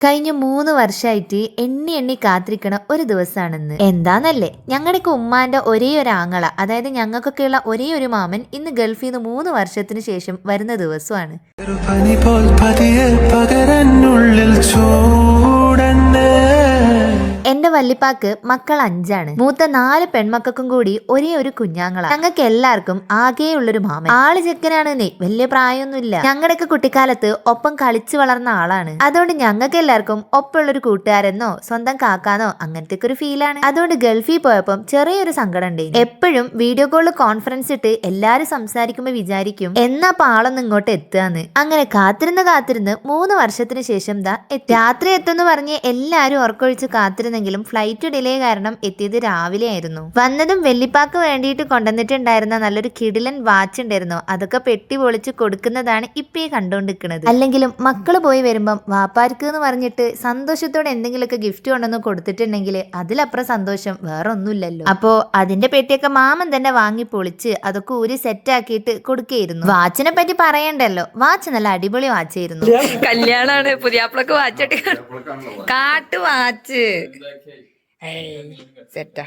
കഴിഞ്ഞ മൂന്ന് വർഷമായിട്ട് എണ്ണി എണ്ണി കാത്തിരിക്കണ ഒരു ദിവസമാണെന്ന് എന്താന്നല്ലേ? ഞങ്ങളുടെയൊക്കെ ഉമ്മാന്റെ ഒരേ ഒരു ആങ്ങള അതായത് ഞങ്ങൾക്കൊക്കെയുള്ള ഒരേ ഒരു മാമൻ ഇന്ന് ഗൾഫിൽ നിന്ന് മൂന്ന് വർഷത്തിന് ശേഷം വരുന്ന ദിവസമാണ്. എന്റെ വല്ലിപ്പാക്ക് മക്കൾ അഞ്ചാണ്. മൂത്ത നാല് പെൺമക്കൾക്കും കൂടി ഒരേ ഒരു കുഞ്ഞാങ്ങളാണ് ഞങ്ങൾക്ക് എല്ലാവർക്കും ആകെയുള്ളൊരു മാമൻ. ആൾ ചെക്കനാണെന്നേ വലിയ പ്രായമൊന്നുമില്ല. ഞങ്ങളുടെയൊക്കെ കുട്ടിക്കാലത്ത് ഒപ്പം കളിച്ചു വളർന്ന ആളാണ്. അതുകൊണ്ട് ഞങ്ങൾക്ക് എല്ലാവർക്കും ഒപ്പമുള്ളൊരു കൂട്ടുകാരെന്നോ സ്വന്തം കാക്കാനോ അങ്ങനത്തെ ഒരു ഫീലാണ്. അതുകൊണ്ട് ഗൾഫിൽ പോയപ്പം ചെറിയൊരു സങ്കടം ഉണ്ട് എപ്പോഴും വീഡിയോ കോളിൽ കോൺഫറൻസ് ഇട്ട് എല്ലാരും സംസാരിക്കുമ്പോൾ വിചാരിക്കും എന്നാ പാളൊന്നും ഇങ്ങോട്ട് എത്തുകയെന്ന് അങ്ങനെ കാത്തിരുന്ന് കാത്തിരുന്ന് മൂന്ന് വർഷത്തിന് ശേഷം ദാ രാത്രി എത്തുമെന്ന് പറഞ്ഞ് എല്ലാവരും ഉറക്കൊഴിച്ച് കാത്തിരുന്നെങ്കിലും ഫ്ലൈറ്റ് ഡിലേ കാരണം എത്തിയത് രാവിലെ ആയിരുന്നു വന്നതും വെള്ളിപ്പാക്ക് വേണ്ടിയിട്ട് കൊണ്ടുവന്നിട്ടുണ്ടായിരുന്ന നല്ലൊരു കിടിലൻ വാച്ച് ഉണ്ടായിരുന്നു. അതൊക്കെ പെട്ടി പൊളിച്ച് കൊടുക്കുന്നതാണ് ഇപ്പേ കണ്ടുകൊണ്ടിരിക്കുന്നത്. അല്ലെങ്കിലും മക്കൾ പോയി വരുമ്പം വാപ്പാർക്ക് എന്ന് പറഞ്ഞിട്ട് സന്തോഷത്തോടെ എന്തെങ്കിലുമൊക്കെ ഗിഫ്റ്റ് കൊണ്ടുവന്ന് കൊടുത്തിട്ടുണ്ടെങ്കിൽ അതിലപ്പുറം സന്തോഷം വേറെ ഒന്നുമില്ലല്ലോ അപ്പോ അതിന്റെ പെട്ടിയൊക്കെ മാമൻ തന്നെ വാങ്ങി പൊളിച്ച് അതൊക്കെ ഊരി സെറ്റ് ആക്കിയിട്ട് കൊടുക്കുകയായിരുന്നു. വാച്ചിനെ പറ്റി പറയണ്ടല്ലോ. വാച്ച് നല്ല അടിപൊളി വാച്ചായിരുന്നു കല്യാണാണ് പുതിയാപ്പിളക്ക് വാച്ച് കാട്ടു വാച്ച്. സെറ്റാ.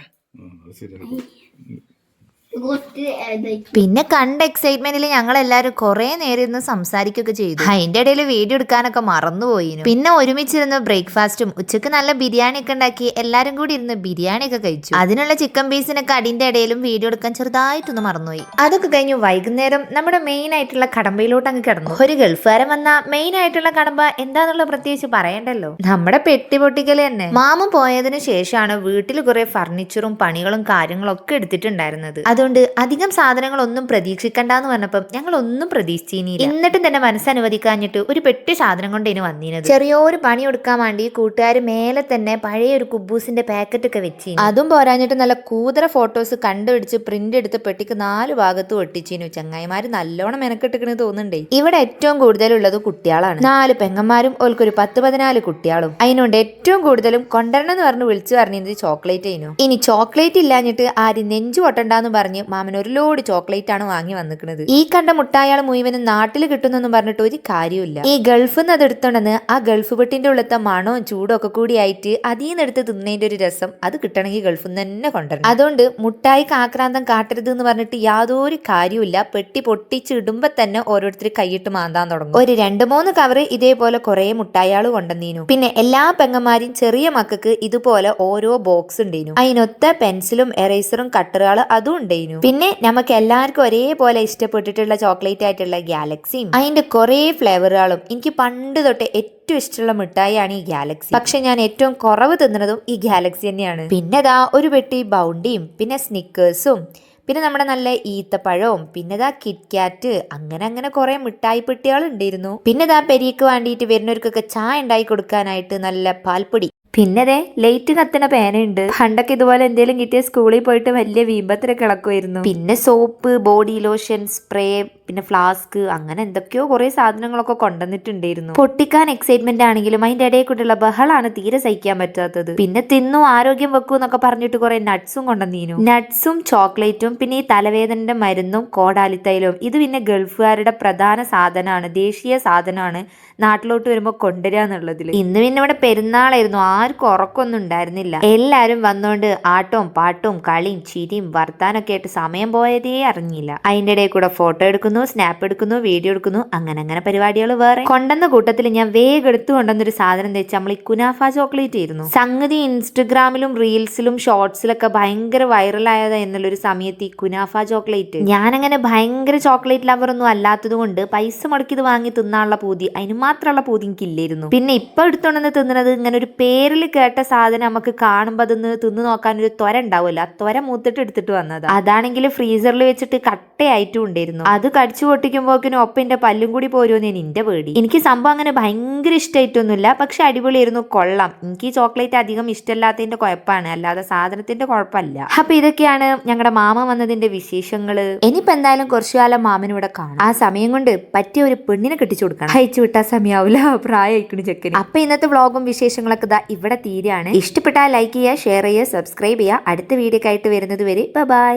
പിന്നെ കണ്ട എക്സൈറ്റ്മെന്റിൽ ഞങ്ങൾ എല്ലാവരും കുറെ നേരം ഇരുന്ന് സംസാരിക്കുകയൊക്കെ ചെയ്തു. അതിന്റെ ഇടയിൽ വീഡിയോ എടുക്കാനൊക്കെ മറന്നുപോയി പിന്നെ ഒരുമിച്ചിരുന്ന് ബ്രേക്ക്ഫാസ്റ്റും ഉച്ചയ്ക്ക് നല്ല ബിരിയാണി ഒക്കെ ഉണ്ടാക്കി എല്ലാരും കൂടി ഇരുന്ന് ബിരിയാണി ഒക്കെ കഴിച്ചു. അതിനുള്ള ചിക്കൻ പീസിനൊക്കെ അടിന്റെ ഇടയിലും വീഡിയോ എടുക്കാൻ ചെറുതായിട്ടൊന്ന് മറന്നുപോയി. അതൊക്കെ കഴിഞ്ഞു വൈകുന്നേരം നമ്മുടെ മെയിൻ ആയിട്ടുള്ള കടമ്പയിലോട്ട് അങ്ങ് കിടന്നു. ഒരു ഗൾഫുകാരൻ വന്ന മെയിൻ ആയിട്ടുള്ള കടമ്പ എന്താന്നുള്ള പ്രത്യേകിച്ച് പറയണ്ടല്ലോ? നമ്മുടെ പെട്ടി പൊട്ടിക്കൽ തന്നെ. മാമ പോയതിനു ശേഷമാണ് വീട്ടിൽ കുറെ ഫർണിച്ചറും പണികളും കാര്യങ്ങളും ഒക്കെ എടുത്തിട്ടുണ്ടായിരുന്നത്. അതുകൊണ്ട് അധികം സാധനങ്ങളൊന്നും പ്രതീക്ഷിക്കണ്ടെന്ന് പറഞ്ഞപ്പം ഞങ്ങൾ ഒന്നും പ്രതീക്ഷിച്ചില്ല എന്നിട്ടും തന്നെ മനസ്സനുവദിക്കാഞ്ഞിട്ട് ഒരു പെട്ടി സാധനം കൊണ്ട് ഇനി വന്നിരുന്നത്. ചെറിയൊരു പണി കൊടുക്കാൻ വേണ്ടി കൂട്ടുകാർ മേലെ തന്നെ പഴയ ഒരു കുബൂസിന്റെ പാക്കറ്റ് ഒക്കെ വെച്ച് അതും പോരാഞ്ഞിട്ട് നല്ല കൂതറ ഫോട്ടോസ് കണ്ടുപിടിച്ച് പ്രിന്റ് എടുത്ത് പെട്ടിക്ക് നാല് ഭാഗത്തും ഒട്ടിച്ചിനു. ചങ്ങായിമാർ നല്ലോണം മെനക്കെട്ടിക്കണെന്ന് തോന്നുന്നുണ്ടേ. ഇവിടെ ഏറ്റവും കൂടുതലുള്ളത് കുട്ടികളാണ്. നാല് പെങ്ങന്മാരും ഓൽക്കൊരു പത്ത് പതിനാല് കുട്ടികളും. അതിനോണ്ട് ഏറ്റവും കൂടുതലും കൊണ്ടുവരണം എന്ന് പറഞ്ഞ് വിളിച്ചു പറഞ്ഞത് ചോക്ലേറ്റ് ആയിരുന്നു ഇനി ചോക്ലേറ്റ് ഇല്ലാഞ്ഞിട്ട് ആരും നെഞ്ചു പൊട്ടണ്ടെന്ന് പറഞ്ഞ് മാമൻ ഒരു ലോഡ് ചോക്ലേറ്റ് ആണ് വാങ്ങി വന്നിരിക്കുന്നത് ഈ കണ്ട മുട്ടായാൾ മുഴുവനും നാട്ടിൽ കിട്ടുന്നെന്നും പറഞ്ഞിട്ട് ഒരു കാര്യമില്ല ഈ ഗൾഫിൽ നിന്ന് അതെടുത്തോണ്ടെന്ന് ആ ഗൾഫ് പെട്ടിന്റെ ഉള്ളത്തെ മണവും ചൂടും ഒക്കെ കൂടി ആയിട്ട് അതിൽ നിന്ന് എടുത്ത് തിന്നതിന്റെ ഒരു രസം അത് കിട്ടണമെങ്കിൽ ഗൾഫിൽ നിന്ന് തന്നെ കൊണ്ടുവരണം. അതുകൊണ്ട് മുട്ടായി കാക്രാന്തം കാട്ടരുത് എന്ന് പറഞ്ഞിട്ട് യാതൊരു കാര്യമില്ല പെട്ടി പൊട്ടിച്ച് ഇടുമ്പോ തന്നെ ഓരോരുത്തർ കൈയിട്ട് മാന്താൻ തുടങ്ങും. ഒരു രണ്ട് മൂന്ന് കവറ് ഇതേപോലെ കുറെ മുട്ടായാൾ കൊണ്ടുവന്നീനു. പിന്നെ എല്ലാ പെങ്ങന്മാരും ചെറിയ മക്കൾക്ക് ഇതുപോലെ ഓരോ ബോക്സ് ഉണ്ടേനു. അതിനൊത്ത പെൻസിലും എറേസറും കട്ടറുകൾ അതും ഉണ്ടേനു. പിന്നെ നമുക്ക് എല്ലാവർക്കും ഒരേപോലെ ഇഷ്ടപ്പെട്ടിട്ടുള്ള ചോക്ലേറ്റ് ആയിട്ടുള്ള ഗാലക്സിയും അതിന്റെ കുറെ ഫ്ലേവറുകളും എനിക്ക് പണ്ട് തൊട്ട് ഏറ്റവും ഇഷ്ടമുള്ള മിഠായിയാണ് ഈ ഗാലക്സി പക്ഷെ ഞാൻ ഏറ്റവും കുറവ് തിന്നുന്നതും ഈ ഗാലക്സി തന്നെയാണ്. പിന്നെ ദാ ഒരു പെട്ടി ബൗണ്ടിയും പിന്നെ സ്നിക്കേഴ്സും പിന്നെ നമ്മുടെ നല്ല ഈത്തപ്പഴവും പിന്നെ ദാ കിറ്റ്കാറ്റ് അങ്ങനെ അങ്ങനെ കുറെ മിഠായി പെട്ടികൾ ഉണ്ടായിരുന്നു പിന്നെ ദാ പെരിക്ക് വേണ്ടിയിട്ട് വരുന്നവർക്കൊക്കെ ചായ ഉണ്ടായി കൊടുക്കാനായിട്ട് നല്ല പാൽപ്പൊടി. പിന്നെ ദേ ലൈറ്റ് കത്തണ പേനയുണ്ട്. പണ്ടൊക്കെ ഇതുപോലെ എന്തെങ്കിലും കിട്ടിയ സ്കൂളിൽ പോയിട്ട് വലിയ വീമ്പത്തിലൊക്കെ ഇളക്കുമായിരുന്നു പിന്നെ സോപ്പ് ബോഡി ലോഷൻ സ്പ്രേ പിന്നെ ഫ്ലാസ്ക് അങ്ങനെ എന്തൊക്കെയോ കുറേ സാധനങ്ങളൊക്കെ കൊണ്ടുവന്നിട്ടുണ്ടായിരുന്നു. പൊട്ടിക്കാൻ എക്സൈറ്റ്മെന്റ് ആണെങ്കിലും അതിന്റെ ഇടയിൽ കൂടെയുള്ള ബഹളാണ് തീരെ സഹിക്കാൻ പറ്റാത്തത്. പിന്നെ തിന്നു ആരോഗ്യം വെക്കൂ എന്നൊക്കെ പറഞ്ഞിട്ട് കുറെ നട്ട്സും കൊണ്ടുവന്നീനു. നട്ട്സും ചോക്ലേറ്റും പിന്നെ ഈ തലവേദനന്റെ മരുന്നും കോടാലിത്തൈലവും. ഇത് പിന്നെ ഗൾഫുകാരുടെ പ്രധാന സാധനമാണ് ദേശീയ സാധനമാണ് നാട്ടിലോട്ട് വരുമ്പോൾ കൊണ്ടുവരിക എന്നുള്ളതിൽ ഇന്ന് പിന്നെ ഇവിടെ പെരുന്നാളായിരുന്നു ആർക്കും ഉറക്കമൊന്നും ഉണ്ടായിരുന്നില്ല. എല്ലാരും വന്നുകൊണ്ട് ആട്ടവും പാട്ടും കളിയും ചിരിയും വർത്താനൊക്കെ ആയിട്ട് സമയം പോയതേ അറിഞ്ഞില്ല. അതിന്റെ ഇടയിൽ കൂടെ ഫോട്ടോ എടുക്കുന്നു സ്നാപ്പ് എടുക്കുന്നു വീഡിയോ എടുക്കുന്നു അങ്ങനെ അങ്ങനെ പരിപാടികൾ വേറെ. കൊണ്ടുവന്ന കൂട്ടത്തിൽ ഞാൻ വേഗം എടുത്തു കൊണ്ടുവന്നൊരു സാധനം എന്താ വെച്ചാൽ നമ്മൾ ഈ കുനാഫ ചോക്ലേറ്റ് ആയിരുന്നു. സംഗതി ഇൻസ്റ്റഗ്രാമിലും റീൽസിലും ഷോർട്സിലൊക്കെ ഭയങ്കര വൈറലായതാ എന്നുള്ളൊരു സമയത്ത് ഈ കുനാഫ ചോക്ലേറ്റ്. ഞാനങ്ങനെ ഭയങ്കര ചോക്ലേറ്റ് ലവർ ഒന്നും അല്ലാത്തത് കൊണ്ട് പൈസ മുടക്കി ഇത് വാങ്ങി തിന്നാനുള്ള പൂതി അതിന് മാത്രമുള്ള പൂതി എനിക്കില്ലായിരുന്നു. പിന്നെ ഇപ്പൊ എടുത്തോണ്ടെന്ന് തിന്നുന്നത് ഇങ്ങനെ ഒരു പേരിൽ കേട്ട സാധനം നമുക്ക് കാണുമ്പോൾ അതൊന്ന് തിന്നു നോക്കാൻ ഒരു ത്വര ഉണ്ടാവുമല്ലോ. ആ ത്വര മൂത്തിട്ട് എടുത്തിട്ട് വന്നത്. അതാണെങ്കിൽ ഫ്രീസറിൽ വെച്ചിട്ട് കട്ടയായിട്ടും ഉണ്ടായിരുന്നു. അത് കടിച്ചു പൊട്ടിക്കുമ്പോക്കിനും ഒപ്പിന്റെ പല്ലും കൂടി പോരുമെന്ന് നിന്റെ പേടി. എനിക്ക് സംഭവം അങ്ങനെ ഭയങ്കര ഇഷ്ടമായിട്ടൊന്നുമില്ല പക്ഷെ അടിപൊളിയായിരുന്നു. കൊള്ളാം. എനിക്ക് ചോക്ലേറ്റ് അധികം ഇഷ്ടമല്ലാത്തതിന്റെ കുഴപ്പമാണ്. അല്ലാതെ സാധനത്തിന്റെ കുഴപ്പമില്ല. അപ്പൊ ഇതൊക്കെയാണ് ഞങ്ങളുടെ മാമ വന്നതിന്റെ വിശേഷങ്ങൾ ഇനിയിപ്പോ എന്തായാലും കുറച്ചു കാലം മാമനിവിടെ കാണാം. ആ സമയം കൊണ്ട് പറ്റിയ ഒരു പെണ്ണിനെ കെട്ടിച്ചു കൊടുക്കണം. അയച്ചു വിട്ടാ സമയാവില്ല. പ്രായമായിക്കണു ചെക്കൻ അപ്പൊ ഇന്നത്തെ വ്ളോഗും വിശേഷങ്ങളൊക്കെ ഇതാ ഇവിടെ തീരെയാണ് ഇഷ്ടപ്പെട്ടാൽ ലൈക്ക് ചെയ്യുക ഷെയർ ചെയ്യുക സബ്സ്ക്രൈബ് ചെയ്യുക. അടുത്ത വീഡിയോ ആയിട്ട് വരുന്നത് വരെ ബൈ